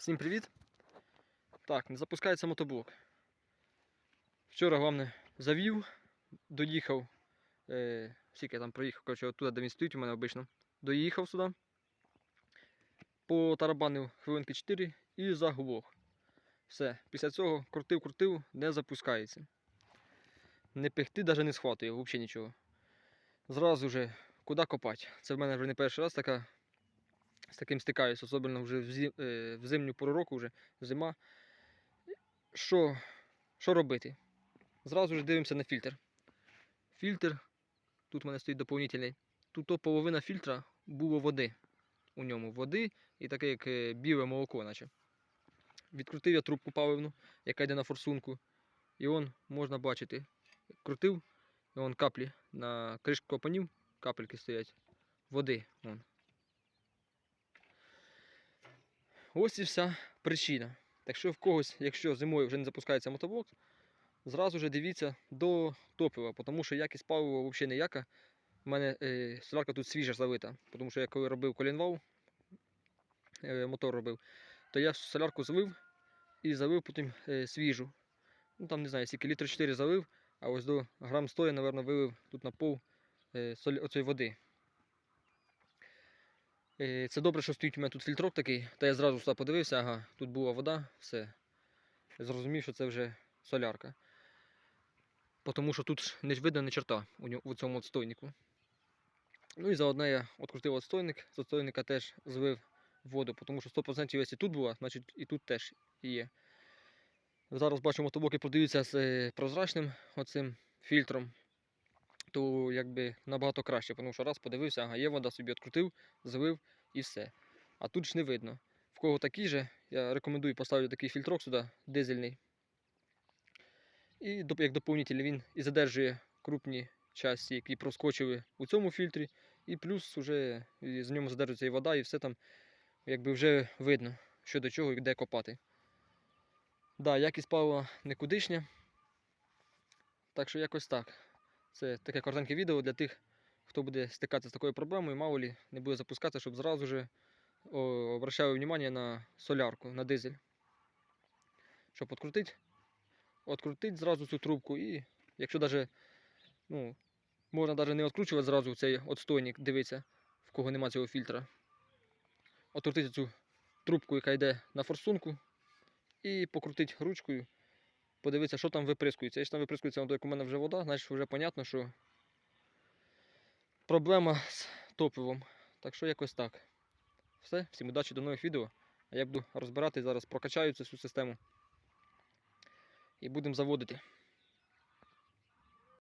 Всім привіт! Так, не запускається мотоблок. Вчора, головне, завів, доїхав. Е, скільки я там проїхав, коротше, оттуда, де він стоїть у мене обично. Доїхав сюди. Потарабанив хвилинки 4 і заглох. Все. Після цього крутив, крутив, не запускається. Не пихти, навіть не схватує, взагалі нічого. Зразу же, куди копати? Це в мене вже не перший раз така з таким стикаюсь, особливо вже в, зі, е, в зимню пору року, вже зима. Що, що робити? Зразу ж дивимося на фільтр. Фільтр, тут в мене стоїть доповнительний. Тут то половина фільтра було води. У ньому води і таке, як е, біле молоко, наче. Відкрутив я трубку паливну, яка йде на форсунку. І он можна бачити. Крутив, і он каплі на кришку клапанів, капельки стоять. Води. Вон. Ось і вся причина. Так що в когось, якщо зимою вже не запускається мотоблок, зразу ж дивіться до топлива, тому що якість палива взагалі ніяка. У мене е, солярка тут свіжа залита, тому що я коли робив колінвал, е, мотор робив, то я солярку залив і залив потім е, свіжу. Ну там не знаю, скільки літр 4 залив, а ось до грам 100 я, мабуть, вилив тут на пол е, соль, оцієї води. Е, Це добре, що стоїть у мене тут фільтрок такий, та я зразу сюди подивився, ага, тут була вода, все. Зрозумів, що це вже солярка. Тому що тут не видно ні черта у, цьому отстойнику. Ну і заодно я відкрутив отстойник, з отстойника теж злив воду, тому що 100% якщо тут була, значить і тут теж є. Зараз бачу, мотоблоки продаються з е, прозрачним оцим фільтром, то якби набагато краще, тому що раз подивився, ага, є вода, собі відкрутив, злив і все. А тут ж не видно. В кого такий же, я рекомендую поставити такий фільтрок сюди, дизельний. І як доповнитель він і задержує крупні часті, які проскочили у цьому фільтрі, і плюс вже з ньому задержується і вода, і все там якби вже видно, що до чого і де копати. Да, якість палива никудишня. Так що якось так. Це таке коротеньке відео для тих, хто буде стикатися з такою проблемою, мало лі не буде запускатися, щоб зразу же о, обращали внимание на солярку, на дизель. Щоб відкрутити, відкрутити зразу цю трубку і якщо даже, ну, можна навіть не відкручувати зразу цей отстойник, дивитися, в кого нема цього фільтра. Открутити цю трубку, яка йде на форсунку, і покрутити ручкою, подивитися, що там виприскується. Якщо там виприскується, як у мене вже вода, значить вже зрозуміло, що проблема з топливом. Так що якось так. Все, всім удачі до нових відео. А я буду розбирати зараз, прокачаю цю всю систему. І будемо заводити.